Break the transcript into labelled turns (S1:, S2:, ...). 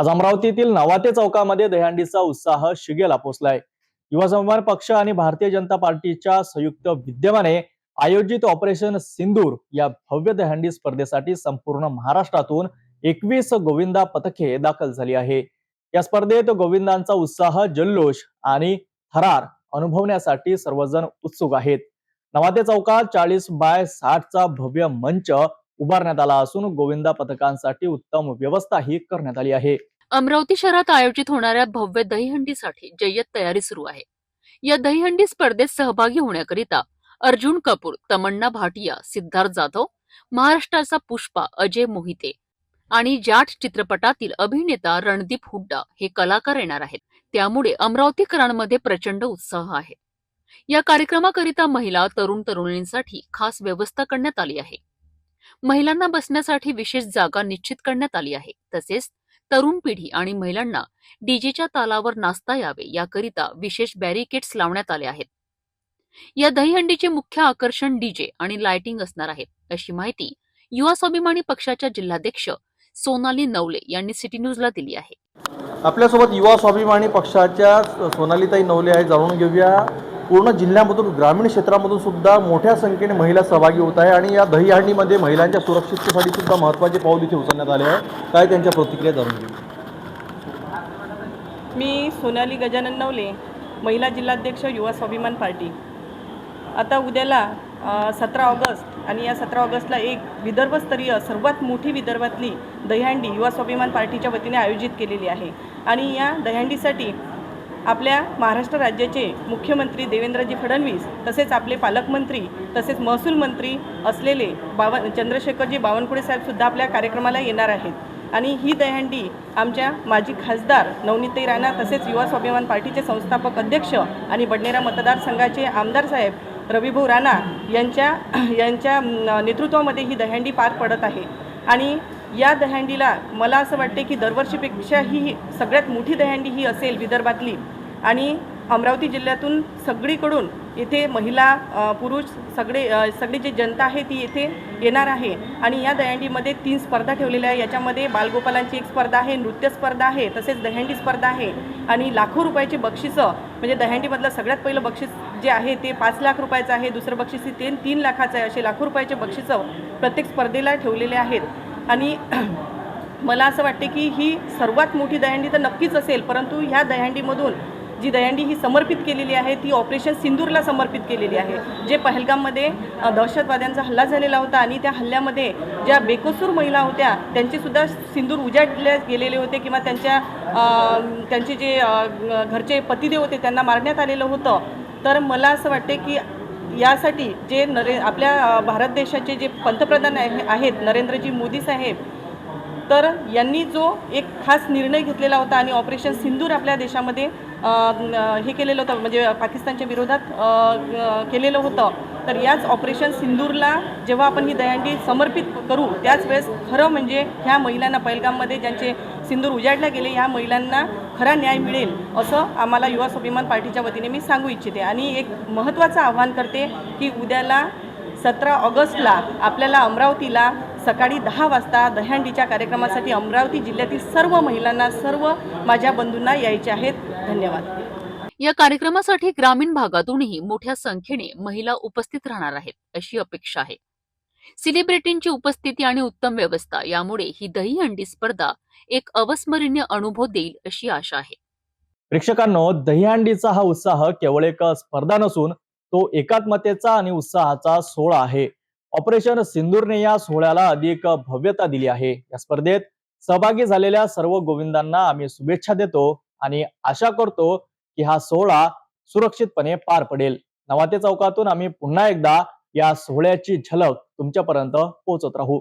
S1: आज अमरावतीतील नवाते चौकामध्ये दहीहंडीचा उत्साह शिगेला पोचलाय. युवा स्वाभिमान पक्ष आणि भारतीय जनता पार्टीच्या संयुक्त विद्यमाने आयोजित ऑपरेशन सिंदूर या भव्य दहीहंडी स्पर्धेसाठी संपूर्ण महाराष्ट्रातून एकवीस गोविंदा पथके दाखल झाली आहे. या स्पर्धेत गोविंदांचा उत्साह जल्लोष आणि थरार अनुभवण्यासाठी सर्वजण उत्सुक आहेत. नवाते चौकात चाळीस बाय साठचा भव्य मंच उभारण्यात आला असून गोविंदा पथकांसाठी उत्तम व्यवस्था ही करण्यात आली आहे.
S2: अमरावती शहरात आयोजित होणाऱ्या भव्य दहीहंडीसाठी जय्यत तयारी सुरू आहे. या दहीहंडी स्पर्धेत सहभागी होण्याकरिता अर्जुन कपूर तमन्ना भाटिया सिद्धार्थ जाधव महाराष्ट्राचा पुष्पा अजय मोहिते आणि जाट चित्रपटातील अभिनेता रणदीप हुड्डा हे कलाकार येणार आहेत. त्यामुळे अमरावतीकरांमध्ये प्रचंड उत्साह आहे. या कार्यक्रमाकरिता महिला तरुण तरुणींसाठी खास व्यवस्था करण्यात आली आहे. महिलांना बसण्यासाठी विशेष जागा निश्चित करण्यात आली आहे. तसेच तरुण पिढी आणि महिलांना डीजेच्या तालावर नाचता यावे याकरिता विशेष बॅरिकेड्स लावण्यात आले आहेत. या दहीहंडीचे मुख्य आकर्षण डीजे आणि लाइटिंग असणार आहेत अशी माहिती युवा स्वाभिमानी पक्षाच्या जिल्हाध्यक्ष सोनाली नवले यांनी सिटी न्यूजला दिली आहे.
S3: आपल्यासोबत युवा स्वाभिमानी पक्षाच्या सोनालीताई नवले आहे जाणून घेऊया. पूर्ण जिल्ह्यामधून ग्रामीण क्षेत्रामधून सुद्धा मोठ्या संख्येने महिला सहभागी होत आहे आणि या दहीहंडीमध्ये महिलांच्या सुरक्षिततेसाठी सुद्धा महत्त्वाचे पाऊल इथे उचलण्यात आले आहे. काय त्यांच्या प्रतिक्रिया जाणून घेऊ.
S4: मी सोनाली गजानन नवले महिला जिल्हाध्यक्ष युवा स्वाभिमान पार्टी. आता उद्याला सतरा ऑगस्ट आणि या सतरा ऑगस्टला एक विदर्भस्तरीय सर्वात मोठी विदर्भातली दहीहंडी युवा स्वाभिमान पार्टीच्या वतीने आयोजित केलेली आहे. आणि या दहीहंडीसाठी आपल्या महाराष्ट्र राज्याचे मुख्यमंत्री देवेंद्रजी फडणवीस तसेच आपले पालकमंत्री तसेच महसूल मंत्री असलेले बावन चंद्रशेखरजी बावनकुळे साहेबसुद्धा आपल्या कार्यक्रमाला येणार आहेत. आणि ही दहंडी आमच्या माजी खासदार नवनीताई राणा तसेच युवा स्वाभिमान पार्टीचे संस्थापक अध्यक्ष आणि बडनेरा मतदारसंघाचे आमदार साहेब रविभाऊ राणा यांच्या यांच्या नेतृत्वामध्ये ही दहंडी पार पडत आहे. आणि या दहंडीला मला असं वाटते की दरवर्षीपेक्षा ही सगळ्यात मोठी दहंडी ही असेल विदर्भातली. आणि अमरावती जिल्ह्यातून सगळीकडून इथे महिला पुरुष सगळे सगळी जी जनता आहे ती येथे येणार आहे. आणि या दहंडीमध्ये तीन स्पर्धा ठेवलेल्या आहे. याच्यामध्ये बालगोपालांची एक स्पर्धा आहे नृत्य स्पर्धा आहे तसेच दहंडी स्पर्धा आहे. आणि लाखो रुपयाची बक्षिसं म्हणजे दहंडीमधलं सगळ्यात पहिलं बक्षीस जे आहे ते पाच लाख रुपयाचं आहे दुसरं बक्षीस ते तीन लाखाचं आहे असे लाखो रुपयाचे बक्षिसं प्रत्येक स्पर्धेला ठेवलेले आहेत. आणि मला असं वाटते की ही सर्वात मोठी दहंडी तर नक्कीच असेल परंतु ह्या दहीहंडीमधून जी दहीहंडी ही समर्पित केलेली आहे ती ऑपरेशन सिंदूरला समर्पित केलेली आहे. जे पहलगाममध्ये दहशतवाद्यांचा हल्ला झालेला होता आणि त्या हल्ल्यामध्ये ज्या बेकसूर महिला होत्या त्यांचेसुद्धा सिंदूर उजाडले गेलेले होते किंवा त्यांच्या त्यांचे जे घरचे पतिदेव होते त्यांना मारण्यात आलेलं होतं. तर मला असं वाटते की यासाठी जे नरे आपल्या भारत देशाचे जे पंतप्रधान आहे आहेत नरेंद्रजी मोदी साहेब तर यांनी जो एक खास निर्णय घेतलेला होता आणि ऑपरेशन सिंदूर आपल्या देशामध्ये हे केलेलं होतं म्हणजे पाकिस्तानच्या विरोधात केलेलं होतं तर याच ऑपरेशन सिंदूरला जेव्हा आपण ही दयांडी समर्पित करू त्याच वेळेस खरं म्हणजे ह्या महिलांना पैलगाममध्ये ज्यांचे सिंदूर उजाडला गेले या महिलांना खरा न्याय मिळेल असं आम्हाला युवा स्वाभिमान पार्टीच्या वतीने मी सांगू इच्छिते. आणि एक महत्त्वाचं आव्हान करते की उद्याला सतरा ऑगस्टला आपल्याला अमरावतीला सकाळी दहा वाजता दह्यांडीच्या कार्यक्रमासाठी अमरावती जिल्ह्यातील सर्व महिलांना सर्व माझ्या बंधूंना यायचे आहेत. धन्यवाद.
S2: या कार्यक्रमासाठी ग्रामीण भागातूनही मोठ्या संख्येने महिला उपस्थित राहणार आहेत अशी अपेक्षा आहे. सेलिब्रिटींची उपस्थिती आणि उत्तम व्यवस्था यामुळे ही दहीहंडी स्पर्धा एक अविस्मरणीय अनुभव देईल अशी आशा आहे.
S1: प्रेक्षकांनो दहीहंडीचा हा उत्साह केवळ एक स्पर्धा नसून तो एकात्मतेचा आणि उत्साहाचा सोहळा आहे. ऑपरेशन सिंदूरने या सोहळ्याला अधिक भव्यता दिली आहे. या स्पर्धेत सहभागी झालेल्या सर्व गोविंदांना आम्ही शुभेच्छा देतो आणि आशा करतो की हा सोहळा सुरक्षितपणे पार पडेल. नवाते चौकातून आम्ही पुन्हा एकदा या सोहळ्याची झलक तुमच्यापर्यंत पोहोचत राहू.